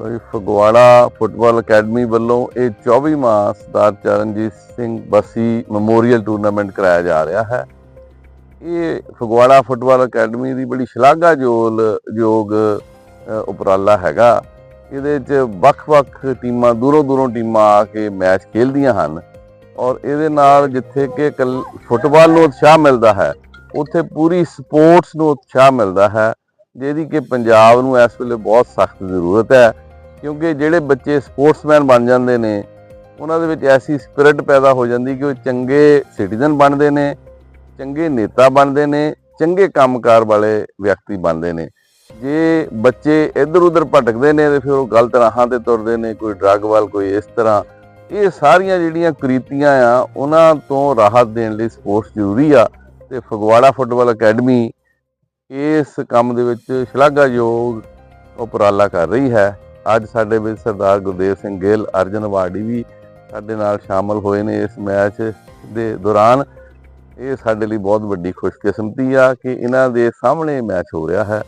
ਲਓ Phagwara football academy ਵੱਲੋਂ ਇਹ 24ਵਾਂ ਸਰਦਾਰ ਚਰਨਜੀਤ ਸਿੰਘ ਬਸੀ ਮੈਮੋਰੀਅਲ ਟੂਰਨਾਮੈਂਟ ਕਰਾਇਆ ਜਾ ਰਿਹਾ ਹੈ। ਇਹ ਫਗਵਾੜਾ ਫੁੱਟਬਾਲ ਅਕੈਡਮੀ ਦੀ ਬੜੀ ਸ਼ਲਾਘਾਯੋਗ ਯੋਗ ਉਪਰਾਲਾ ਹੈਗਾ। ਇਹਦੇ 'ਚ ਵੱਖ-ਵੱਖ ਟੀਮਾਂ ਦੂਰੋਂ ਦੂਰੋਂ ਟੀਮਾਂ ਆ ਕੇ ਮੈਚ ਖੇਡਦੀਆਂ ਹਨ ਔਰ ਇਹਦੇ ਨਾਲ ਜਿੱਥੇ ਕਿ ਇਕੱਲ- ਫੁੱਟਬਾਲ ਨੂੰ ਉਤਸ਼ਾਹ ਮਿਲਦਾ ਹੈ, ਉੱਥੇ ਪੂਰੀ ਸਪੋਰਟਸ ਨੂੰ ਉਤਸ਼ਾਹ ਮਿਲਦਾ ਹੈ। ਜਿਹਦੀ ਕਿ ਪੰਜਾਬ ਨੂੰ ਇਸ ਵੇਲੇ ਬਹੁਤ ਸਖਤ ਜ਼ਰੂਰਤ ਹੈ। ਕਿਉਂਕਿ ਜਿਹੜੇ ਬੱਚੇ ਸਪੋਰਟਸਮੈਨ ਬਣ ਜਾਂਦੇ ਨੇ, ਉਹਨਾਂ ਦੇ ਵਿੱਚ ਐਸੀ ਸਪਿਰਿਟ ਪੈਦਾ ਹੋ ਜਾਂਦੀ ਕਿ ਉਹ ਚੰਗੇ ਸਿਟੀਜ਼ਨ ਬਣਦੇ ਨੇ, ਚੰਗੇ ਨੇਤਾ ਬਣਦੇ ਨੇ, ਚੰਗੇ ਕੰਮਕਾਰ ਵਾਲੇ ਵਿਅਕਤੀ ਬਣਦੇ ਨੇ। ਜੇ ਬੱਚੇ ਇੱਧਰ ਉੱਧਰ ਭਟਕਦੇ ਨੇ ਤੇ ਫਿਰ ਉਹ ਗਲਤ ਰਾਹਾਂ ਤੇ ਤੁਰਦੇ ਨੇ, ਕੋਈ ਡਰੱਗ ਵੱਲ, ਕੋਈ ਇਸ ਤਰ੍ਹਾਂ, ਇਹ ਸਾਰੀਆਂ ਜਿਹੜੀਆਂ ਕੁਰੀਤੀਆਂ ਆ, ਉਹਨਾਂ ਤੋਂ ਰਾਹਤ ਦੇਣ ਲਈ ਸਪੋਰਟਸ ਜ਼ਰੂਰੀ ਆ। ਤੇ ਫਗਵਾੜਾ ਫੁੱਟਬਾਲ ਅਕੈਡਮੀ ਇਸ ਕੰਮ ਦੇ ਵਿੱਚ ਸ਼ਲਾਘਾਯੋਗ ਉਪਰਾਲਾ ਕਰ ਰਹੀ ਹੈ। ਅੱਜ ਸਾਡੇ ਵਿੱਚ ਸਰਦਾਰ ਗੁਰਦੇਵ ਸਿੰਘ ਗਿੱਲ, ਅਰਜਨ ਅਵਾਰਡੀ ਵੀ ਸਾਡੇ ਨਾਲ ਸ਼ਾਮਲ ਹੋਏ ਨੇ ਇਸ ਮੈਚ ਦੇ ਦੌਰਾਨ। ਇਹ ਸਾਡੇ ਲਈ ਬਹੁਤ ਵੱਡੀ ਖੁਸ਼ਕਿਸਮਤੀ ਆ ਕਿ ਇਹਨਾਂ ਦੇ ਸਾਹਮਣੇ ਮੈਚ ਹੋ ਰਿਹਾ ਹੈ।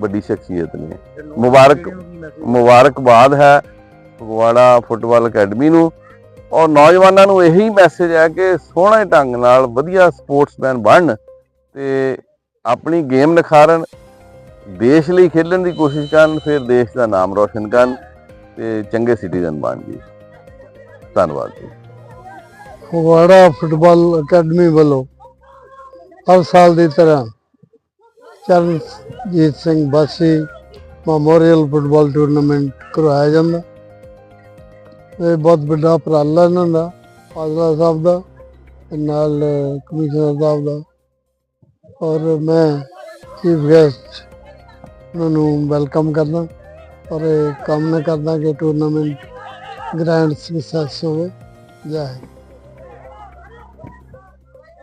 ਵੱਡੀ ਸ਼ਖਸੀਅਤ ਨੇ। ਮੁਬਾਰਕ ਮੁਬਾਰਕਬਾਦ ਹੈ ਫਗਵਾੜਾ ਫੁੱਟਬਾਲ ਅਕੈਡਮੀ ਨੂੰ। ਔਰ ਨੌਜਵਾਨਾਂ ਨੂੰ ਇਹੀ ਮੈਸੇਜ ਹੈ ਕਿ ਸੋਹਣੇ ਢੰਗ ਨਾਲ ਵਧੀਆ ਸਪੋਰਟਸਮੈਨ ਬਣਨ ਤੇ ਆਪਣੀ ਗੇਮ ਨਿਖਾਰਨ। ਦੇਸ਼ ਲਈ ਖੇਡਣ ਦੀ ਕੋਸ਼ਿਸ਼ ਕਰਨ, ਫਿਰ ਦੇਸ਼ ਦਾ ਨਾਮ ਰੋਸ਼ਨ ਕਰਨ ਤੇ ਚੰਗੇ ਸਿਟੀਜ਼ਨ ਬਣ ਜੀ। ਧੰਨਵਾਦ ਜੀ। ਫਗਵਾੜਾ ਫੁੱਟਬਾਲ ਅਕੈਡਮੀ ਵੱਲੋਂ ਹਰ ਸਾਲ ਦੀ ਤਰ੍ਹਾਂ ਚਰਨਜੀਤ ਸਿੰਘ ਬਾਸੀ ਮੈਮੋਰੀਅਲ ਫੁੱਟਬਾਲ ਟੂਰਨਾਮੈਂਟ ਕਰਵਾਇਆ ਜਾਂਦਾ। ਇਹ ਬਹੁਤ ਵੱਡਾ ਉਪਰਾਲਾ ਇਹਨਾਂ ਦਾ, ਫਾਜ਼ਲਾ ਸਾਹਿਬ ਦਾ ਨਾਲ ਕਮਿਸ਼ਨਰ ਸਾਹਿਬ ਦਾ। ਔਰ ਮੈਂ ਚੀਫ ਗੈਸਟ ਉਹਨਾਂ ਨੂੰ ਵੈਲਕਮ ਕਰਦਾ। ਔਰ ਇਹ ਕਾਮਨਾ ਕਰਦਾ ਕਿ ਟੂਰਨਾਮੈਂਟ ਗ੍ਰੈਂਡ ਸਕਸੈਸ ਹੋਵੇ। ਜੈ ਹਿੰਦ।